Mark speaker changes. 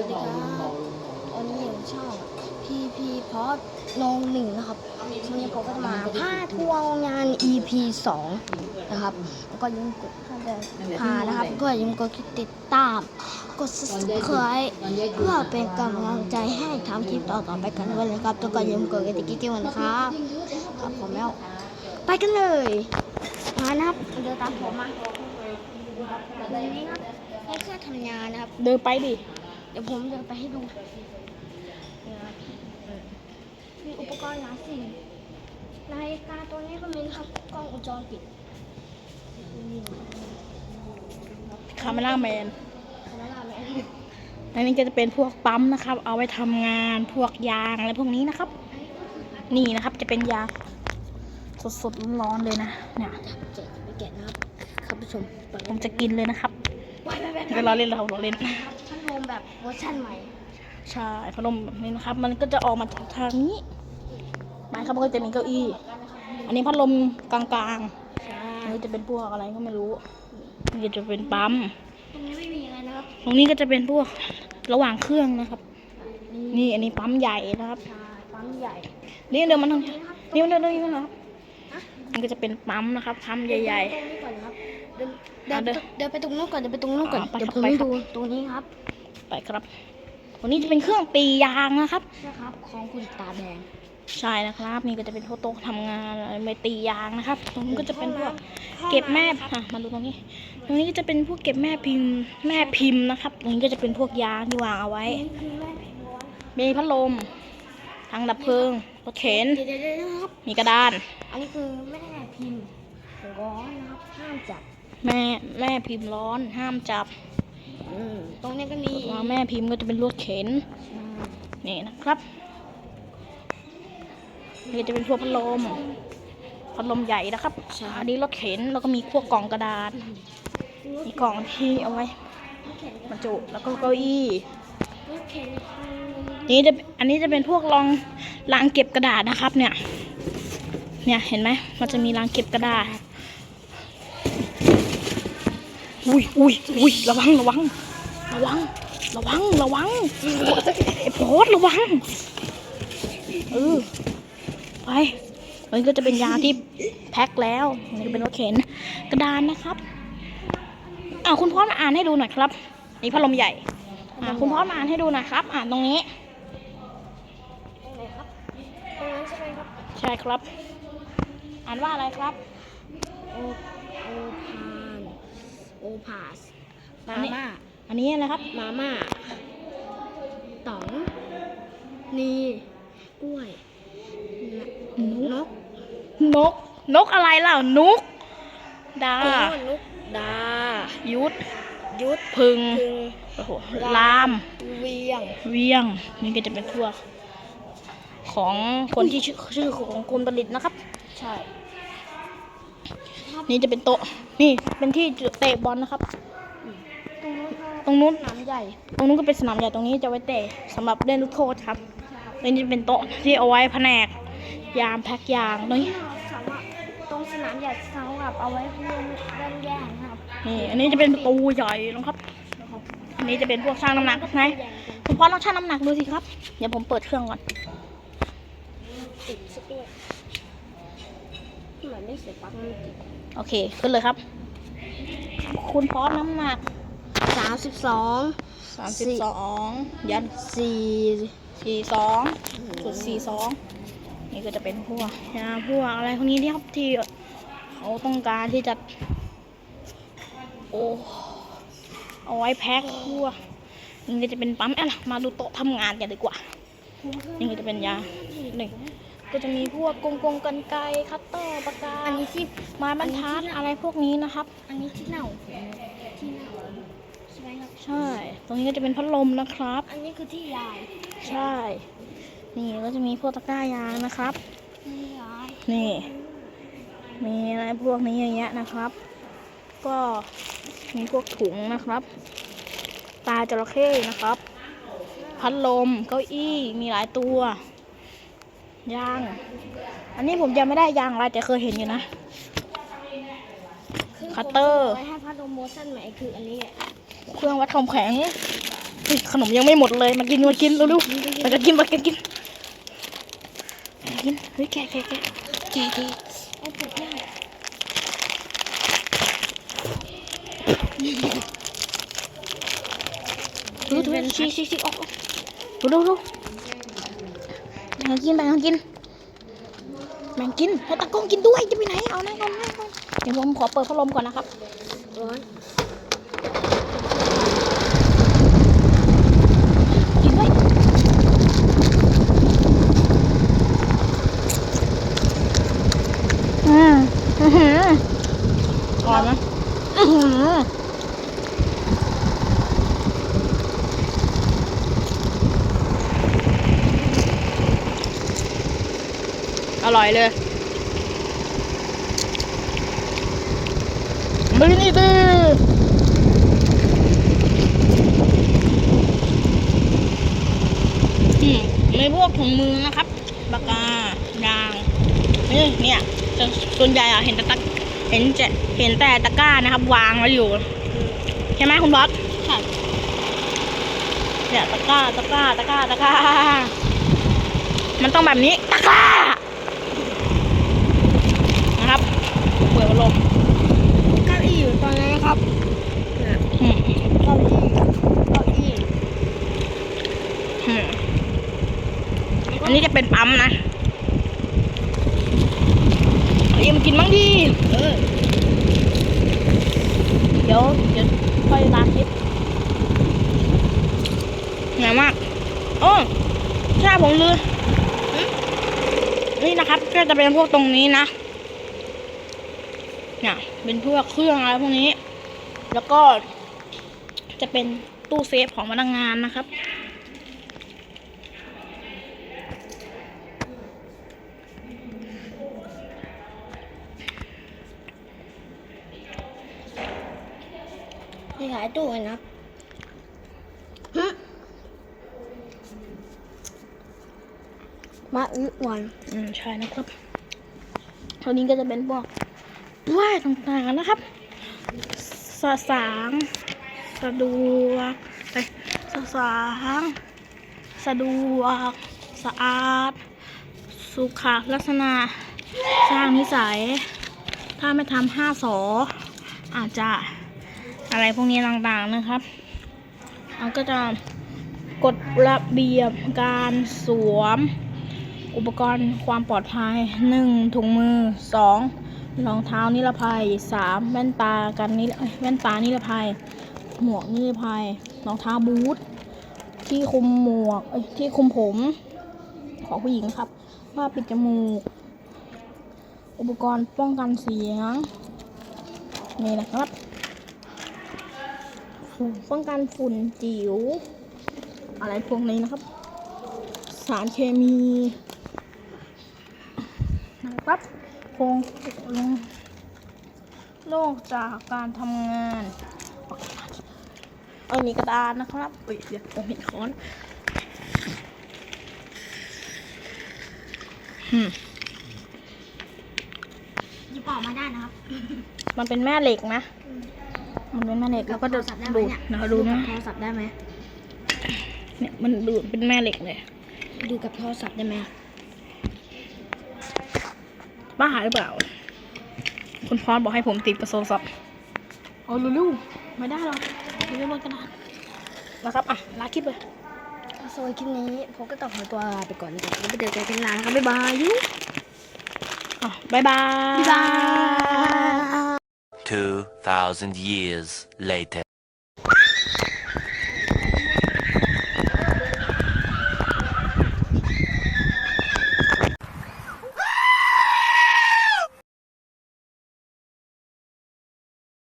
Speaker 1: ครับวันนี้ผมชอบพีพีพอดลงหนึ่งนะครับวันนี้ผมก็จะมาพาทัวร์งาน EP 2นะครับแล้วก็อยิ้มกดถ้าจะพานะครับก็อยิ้มกดติดตาม กด subscribe เพื่อเป็นกำลังใจให้ทำคลิปต่อๆไปกันด้วยเลยครับแล้วก็อยิ้มกดกระดิ่งกิ๊กๆนะครับครับผมแล้วไปกันเลยมานะครับเดินตามผมมาเดินนี้ครับให้แค่ทำงานนะครับ
Speaker 2: เดินไปดิ
Speaker 1: เดี๋ยวผมเดินไปให้ดูนี่ครับมีอุปกรณ์หลายสิ่งนาฬิกาตัวนี้ก็มีนะครับกล้องวงจรปิดนี่
Speaker 2: คาเมล่าแมน
Speaker 1: คานาลาแมน
Speaker 2: อันนี้ก็จะเป็นพวกปั๊มนะครับ เอาไว้ทำงานพวกยางอะไรพวกนี้นะครับ นี่นะครับจะเป็นยางสดๆร้อนๆเลยนะเนี่ย
Speaker 1: เจ็บไปแกะนะครับครับผู้ชมไป
Speaker 2: ผมจะกินเลยนะครับ
Speaker 1: ไปไปไป
Speaker 2: ก็ล้อเล่นเราล้อเล่น
Speaker 1: ครับพัดล มแบบเวอร์ชันใหม่
Speaker 2: ใช่พัดลมแบบนี้นะครับ มันก็จะออกมาจากทางนี้ไม้ครับมันก็จะมีเก้าอี้ อันนี้พัดลมกลางๆอันนี้จะเป็นพวกอะไรก็ไม่รู้นี่จะเป็นปั๊ม
Speaker 1: ตรงนี้ไม่มีอะไรนะครับ
Speaker 2: ตรงนี้ก็จะเป็นพวกระหว่างเครื่องนะครับ นี่อันนี้ปั๊มใหญ่นะครับ
Speaker 1: ใช่ปั๊มใหญ่
Speaker 2: นี่เดินมาทางนี้
Speaker 1: ครับ
Speaker 2: นี่มันเดินตรงนี้นะครับ
Speaker 1: ฮะ
Speaker 2: มันก็จะเป็นปั๊มนะครับปั๊มใหญ่
Speaker 1: ตรงนี้ก่อนนะครับเดิน
Speaker 2: อะเดิ
Speaker 1: เดิ
Speaker 2: น
Speaker 1: นเดินไปตรงนู้นก่อนเดินไปตรงนู้นก่อน
Speaker 2: อะไป
Speaker 1: เดี๋ยว
Speaker 2: ครับ
Speaker 1: ผม
Speaker 2: ไป
Speaker 1: ให้
Speaker 2: ครับ
Speaker 1: ดูตรงนี้ครับ
Speaker 2: ๆ ไปครับวันนี้จะเป็นเครื่องตียางนะครับ
Speaker 1: นะครับของคุณตาแดง
Speaker 2: ใช่นะครับ นี่ก็จะเป็นพวกโต๊ะทำงานอะไรไม่ตียางนะครับ ตรงนี้ก็จะเป็นพวกเก็บแม่อะ มาดูตรงนี้ ตรงนี้ก็จะเป็นพวกเก็บแม่พิมพ์แม่พิมพ์นะครับ ตรงนี้ก็จะเป็นพวกยางที่วางเอาไว้
Speaker 1: นี่คือแม่พิมพ์ร้อน
Speaker 2: มีพัดลมทางดับเพลิงรถเข็น
Speaker 1: เดี๋ยวเดี๋ยวเดี๋ยวนะครับ
Speaker 2: มีกระดาน
Speaker 1: อันนี้คือแม่พิมพ์ร้อนนะครับห้ามจับ
Speaker 2: แม่แม่พิมพ์ร้อนห้ามจับ
Speaker 1: อืม ตรงนี้ก็มี
Speaker 2: วางแม่พิมพ์ก็จะเป็นรถเข็น
Speaker 1: อืม
Speaker 2: นี่นะครับนี่จะเป็นพวกพัดลมพัดลมใหญ่นะครับ อันนี้รถเข็นแล้วก็มีพวกกล่องกระดาษ มีกล่องที่เอาไว้
Speaker 1: รถเข็น
Speaker 2: บรรจุแล้วก็เก้าอี้
Speaker 1: รถเข็นคือ
Speaker 2: นี่จะอันนี้จะเป็นพวกรองรางเก็บกระดาษนะครับ เนี่ย เนี่ยเห็นไหมมันจะมีรางเก็บกระดาษ อุ้ยอุ้ยอุ้ยระวังระวัง ระวัง ระวังระวังไอ้โพสระวังเออไปมันก็จะเป็นยาที่แพ็คแล้วนี่ก็เป็นรถเข็นกระดานนะครับอ่าคุณพ่อมาอ่านให้ดูหน่อยครับนี่พัดลมใหญ่อ่าคุณพ่อมาอ่านให้ดูหน่อยครับ อ่านตรงนี้
Speaker 1: ใช่ครับ
Speaker 2: อ่านว่าอะไรครับ
Speaker 1: พาสมา
Speaker 2: อันนี้
Speaker 1: ม่า
Speaker 2: อันนี้อะไรครับ
Speaker 1: มาม่าต๋องนีกล้วยนก
Speaker 2: นก นกอะไรล่ะนุก ดา
Speaker 1: โอ้นกดา
Speaker 2: ยุทธ
Speaker 1: ยุทธ
Speaker 2: พึง
Speaker 1: พึง
Speaker 2: โอ้โหลาม
Speaker 1: เวียง
Speaker 2: เวียง นี่ก็จะเป็นพวก ของคนที่ชื่อชื่อของกรมผลิตนะครับ ใช่ นี่จะเป็นโต๊ะ นี่เป็นที่เตะบอลนะครับ
Speaker 1: ตรงนู้น
Speaker 2: ตรงนู้น
Speaker 1: สนามใหญ่
Speaker 2: ตรงนู้นก็เป็นสนามใหญ่ตรงนี้จะไว้เตะสำหรับเล่นลูกโทษครับตรงนี้จะเป็นโต๊ะที่เอาไว้แผนก ยามแพ็กยางตรงนี้
Speaker 1: สำหรับตรงสนามใหญ่สำหรับเอาไว้เพื่อนเล่นแย่งนะครับ
Speaker 2: นี่อันนี้จะเป็นประตูใหญ่นะครับ อันนี้จะเป็นพวกช่างน้ำหนักไงคุณพ่อลองชั่งน้ำหนักดูสิครับ เดี๋ยวผมเปิดเครื่องก่อน
Speaker 1: ติดสักด้วย เหมือนไม่เสียปลั๊กมันติด
Speaker 2: โอเค ขึ้นเลยครับ คุณพ่อน้ำหนัก
Speaker 1: สามสิบสอง
Speaker 2: สามสิบสองยัน
Speaker 1: สี่
Speaker 2: สี่สองจุดสี่สองนี่ก็จะเป็นพวกยาพวกอะไรพวกนี้ที่ครับที่เขาต้องการที่จะ โอ้เอาไว้แพ็คพวกนี่ก็จะเป็นปั๊มอะไรมาดูโต๊ะทำงานกันดีกว่า นี่ก็จะเป็นยาหนึ่ง ก็จะมีพวกกงกงกันไกรคัตเตอร์ปากกา
Speaker 1: อันนี้ที่
Speaker 2: ไม้บรรทัดอะไรพวกนี้นะครับ
Speaker 1: อันนี้ที่เน่าที่เน่าใช่ไหมครับ
Speaker 2: ใช่ ตรงนี้ก็จะเป็นพัดลมนะครับ
Speaker 1: อันนี้คือที่ยาย
Speaker 2: ใช่ นี่ก็จะมีพวกตะกร้ายางนะครับ
Speaker 1: ที่ยาย
Speaker 2: นี่ มีอะไรพวกนี้อย่างเงี้ยนะครับ ก็มีพวกถุงนะครับ ตาจระเข้นะครับ พัดลมเก้าอี้มีหลายตัว ยาง อันนี้ผมยังไม่ได้ยางอะไรแต่เคยเห็นอยู่นะ
Speaker 1: คือ
Speaker 2: คัตเตอร์
Speaker 1: ผมไว้ให้พัดลมโมชั่นใหม่คืออันนี้
Speaker 2: เครื่องวัดความแข็งเฮ้ยขนมยังไม่หมดเลย มากินมากินเร็วๆมาจะกินมากินกินมากินเฮ้ยแกะแกะแกะแกะแกะ
Speaker 1: เอาเปิดหน้า
Speaker 2: ดูดูชี้ชี้ชี้ออกออกดูดูดู แบ่งกินแบ่งกินแบ่งกินให้ตะกล้องกินด้วยจะไปไหนเอาหนก่อนหนก่อนเดี๋ยวผมขอเปิดพัดลมก่อนนะครับ
Speaker 1: ร้อน
Speaker 2: กินด้วยอืมอื้อหือก่อนไหมอื้อหืออ ร่อยเลยไม่นี่ดิอืมในพวกถุงมือนะครับปากกายางนี่เนี่ยส่วนส่วนใหญ่อะเห็นแต่ตะเห็นจะเห็นแต่ตะกร้านะครับ วางไว้อยู่ ใช่ไหมคุณบอส
Speaker 1: ใช่
Speaker 2: เนี่ยตะกร้าตะกร้าตะกร้าตะกร้ามันต้องแบบนี้ตะกร้า นะครับ เปิดพัดลม
Speaker 1: เก้าอี้อยู่ตรง นั้นนะครับเนี่ย
Speaker 2: อืม
Speaker 1: เก้าอี้เก้าอี้
Speaker 2: อืมอันนี้จะเป็นปั๊มนะเอ็มกินบ้างดิเออเดี๋ยวเดี๋ยวค่อยล้างคลิปเหนื่อยมากโอ้ใช่ผมลืมนี่นะครับ ก็จะเป็นพวกตรงนี้นะเนี่ยเป็นพวกเครื่องอะไรพวกนี้ แล้วก็จะเป็นตู้เซฟของพนักงานนะครับ
Speaker 1: มีหลายตู้เลยนะฮะมาอึวัน
Speaker 2: อืม ใช่นะครับเท่านี้ก็จะเป็นพวกว่ายต่างๆนะครับ สสาง สะดวกเอ้ยสสางสะดวก สะอาด สุขลักษณะ สร้างนิสัย ถ้าไม่ทำห้าสออาจจะอะไรพวกนี้ต่างๆนะครับเราก็จะกฎระเบียบการสวม อุปกรณ์ความปลอดภัย 1. ถุงมือ 2. รองเท้านิรภัย 3. แว่นตากันนิรแว่นตานิรภัย หมวกนิรภัยรองเท้าบูทที่คุมหมวกที่คุมผม ของผู้หญิงครับผ้าปิดจมูก อุปกรณ์ป้องกันเสียงนี่นะครับป้องกันฝุ่นจิ๋วอะไรพวกนี้นะครับ สารเคมีนะครับ คงลงโลกจากการทำงานเอานี่กระดานนะครับเอ้ยเดี๋ยวผมเห็นค้อนอืม
Speaker 1: หยิบออกมาได้นะครับ
Speaker 2: มันเป็นแม่เหล็กนะ มันเป็นแม่เหล็กแล้วก็จะดูดนะคะดูนะ
Speaker 1: โทรศัพท์ได้ไหม
Speaker 2: เนี่ยมันดูดเป็นแม่เหล็กเลย
Speaker 1: ดูกับโทรศัพท์ได้ไหม
Speaker 2: บ้าหรือเปล่า คุณพอสบอกให้ผมติดกับโทรศัพท์เอาลูกๆไม่ได้หรอกดูเรื่องบนกระดาษนะครับ อะ ลาคลิปเลย
Speaker 1: สำหรับคลิปนี้ผมก็ต้องขอตัวลาไปก่อนนะครับแล้วไปเจอกันคลิปหน้านะครับบ๊ายบายยู
Speaker 2: อะบายบาย
Speaker 1: บ๊ายบาย
Speaker 3: 2,000 years later.